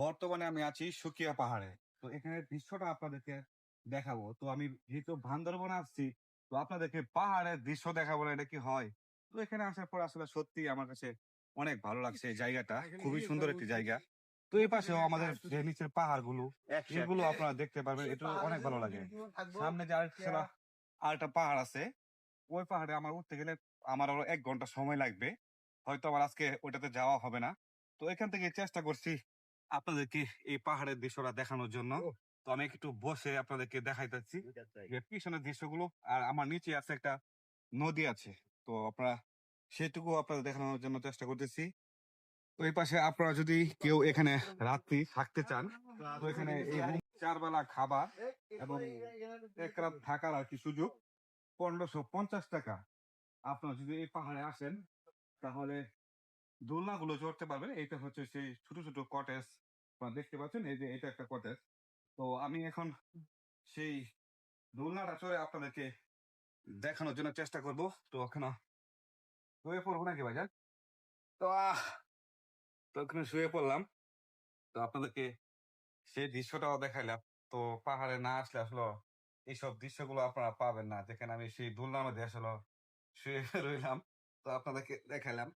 বর্তমানে আমি আছি সুকিয়া পাহাড়ে। তো এখানে দৃশ্যটা আপনাদেরকে দেখাবো। তো আমি যেহেতু বান্দরবন আসছি তো আপনাদেরকে পাহাড়ের দৃশ্য দেখাবো না এটা কি হয়? তো এখানে আসার পর আসলে সত্যি আমার কাছে অনেক ভালো লাগছে এই জায়গাটা। খুবই সুন্দর একটি জায়গা। তো এই পাশেও আমাদের যে নিচের পাহাড়গুলো এগুলো আপনারা দেখতে পারবেন। এটা অনেক ভালো লাগে। সামনে যে আরেকটা আরেকটা পাহাড় আছে ওই পাহাড়ে আমার উঠতে গেলে আমার আরও এক ঘণ্টা সময় লাগবে। হয়তো আমার আজকে ওইটাতে যাওয়া হবে না। তো এখান থেকে চেষ্টা করছি আপনাদেরকে এই পাহাড়ের দৃশ্যটা দেখানোর জন্য। তো আমি একটু বসে আপনাদেরকে দেখাইতেছি যে পিছনের দৃশ্যগুলো। আর আমার নিচে আছে একটা নদী আছে। তো আপনারা সেটুকু আপনাদের দেখানোর জন্য চেষ্টা করতেছি। তো এই পাশে আপনারা যদি কেউ এখানে রাত্রি থাকতে চান তো এখানে এই চার বেলা খাবার এবং এক রাত থাকার আর কি সুযোগ। পনেরোশো পঞ্চাশ টাকা। আপনারা যদি এই পাহাড়ে আসেন তাহলে দোলনা গুলো চড়তে পারবেন এইটা হচ্ছে সেই ছোট ছোট কটেজ আপনারা দেখতে পাচ্ছেন? এই যে এটা একটা কটেজ তো আমি এখন সেই দোলনাটা চড়ে আপনাদেরকে দেখানোর জন্য চেষ্টা করব। তো ওখানে শুয়ে পড়ব নাকি ভাইজান? তো আহ, তো ওখানে শুয়ে পড়লাম। তো আপনাদেরকে সেই দৃশ্যটাও দেখাইলাম। তো পাহাড়ে না আসলে আসলে এইসব দৃশ্যগুলো আপনারা পাবেন না। যেখানে আমি সেই দোলনার মধ্যে আসলে শুয়ে রইলাম। তো আপনাদেরকে দেখাইলাম।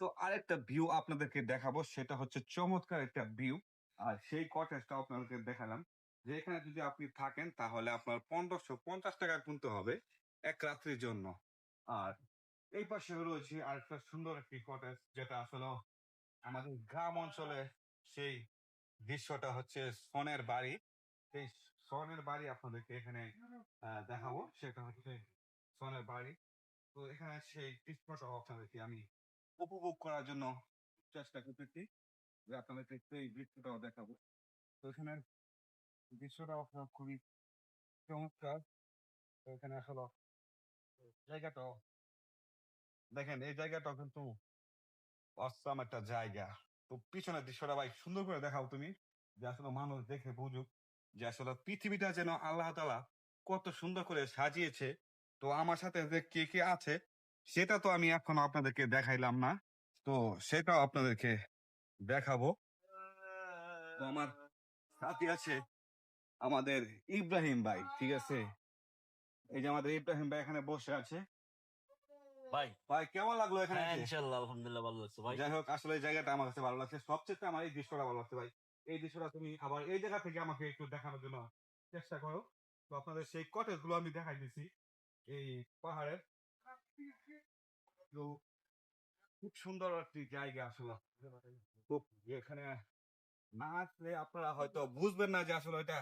তো আরেকটা ভিউ আপনাদেরকে দেখাবো, সেটা হচ্ছে চমৎকার একটা ভিউ আর সেই কটেজটা আপনাদেরকে দেখালাম। যে এখানে যদি আপনি থাকেন, তাহলে আপনার পনেরোশো পঞ্চাশ টাকা কিনতে হবে এক রাত্রির জন্য। আর এই পাশে রয়েছে আরেকটা সুন্দর একটি কটেজ যেটা আসলে আমাদের গ্রাম অঞ্চলে সেই দৃশ্যটা হচ্ছে সনের বাড়ি। সেই সনের বাড়ি আপনাদেরকে এখানে দেখাবো। সেটা হচ্ছে সনের বাড়ি। তো এখানে সেই দৃশ্যটা আপনাদেরকে আমি উপভোগ করার জন্য চেষ্টা করতেছি যে আপনাদেরকে একটু এই দৃশ্যটাও দেখাবো। তো এখানে দৃশ্যটা আপনার খুবই চমৎকার। তো এখানে আসলে জায়গাটাও দেখেন, এই জায়গাটাও কিন্তু অসাম একটা জায়গা। তো পিছনের দৃশ্যটা ভাই সুন্দর করে দেখাও তুমি, যে আসলে মানুষ দেখে বুঝুক যে আসলে পৃথিবীটা যেন আল্লাহ তালা কত সুন্দর করে সাজিয়েছে। তো আমার সাথে যে কে কে আছে সেটা তো আমি এখন আপনাদেরকে দেখাইলাম না। তো সেটাও আপনাদেরকে দেখাবো। তো আমার সাথে আছে আমাদের ইব্রাহিম ভাই ঠিক আছে? এই যে আমাদের ইব্রাহিম ভাই এখানে বসে আছে। ভাই। ভাই কেমন লাগল এখানে হ্যাঁ এসে? ইনশাল্লাহ আলহামদুলিল্লাহ ভালো লাগছে ভাই। যাই হোক আসলে এই জায়গাটা আমার কাছে ভালো লাগছে। সবচেয়ে আমার এই দৃশ্যটা ভালো লাগছে ভাই। এই দৃশ্যটা তুমি আবার এই জায়গা থেকে আমাকে একটু দেখানোর জন্য চেষ্টা করো। তো আপনাদের সেই কটেজগুলো আমি দেখাই দিছি এই পাহাড়ের। তো খুব সুন্দর একটি জায়গা আসলে। খুব এখানে না আসলে আপনারা হয়তো বুঝবেন না যে আসলে এটা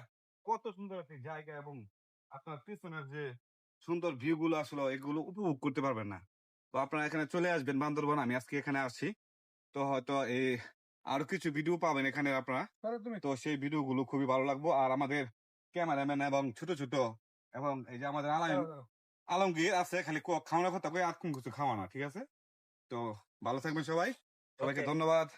কত সুন্দর একটি জায়গা এবং আপনার পিছনের যে সুন্দর ভিউ গুলো আসলে এগুলো উপভোগ করতে পারবেন না। তো আপনারা এখানে চলে আসবেন বান্দরবান আমি আজকে এখানে আসছি। তো হয়তো এই আরও কিছু ভিডিও পাবেন এখানে আপনারা। তো সেই ভিডিও গুলো খুবই ভালো লাগবে। আর আমাদের ক্যামেরাম্যান এবং ছোট ছোট এবং এই যে আমাদের আলম আলমগীর আছে খালি ক- খাওয়ানোর কথা কই আর কোন কিছু খাওয়ানা ঠিক আছে? তো ভালো থাকবেন সবাই। সবাইকে ধন্যবাদ।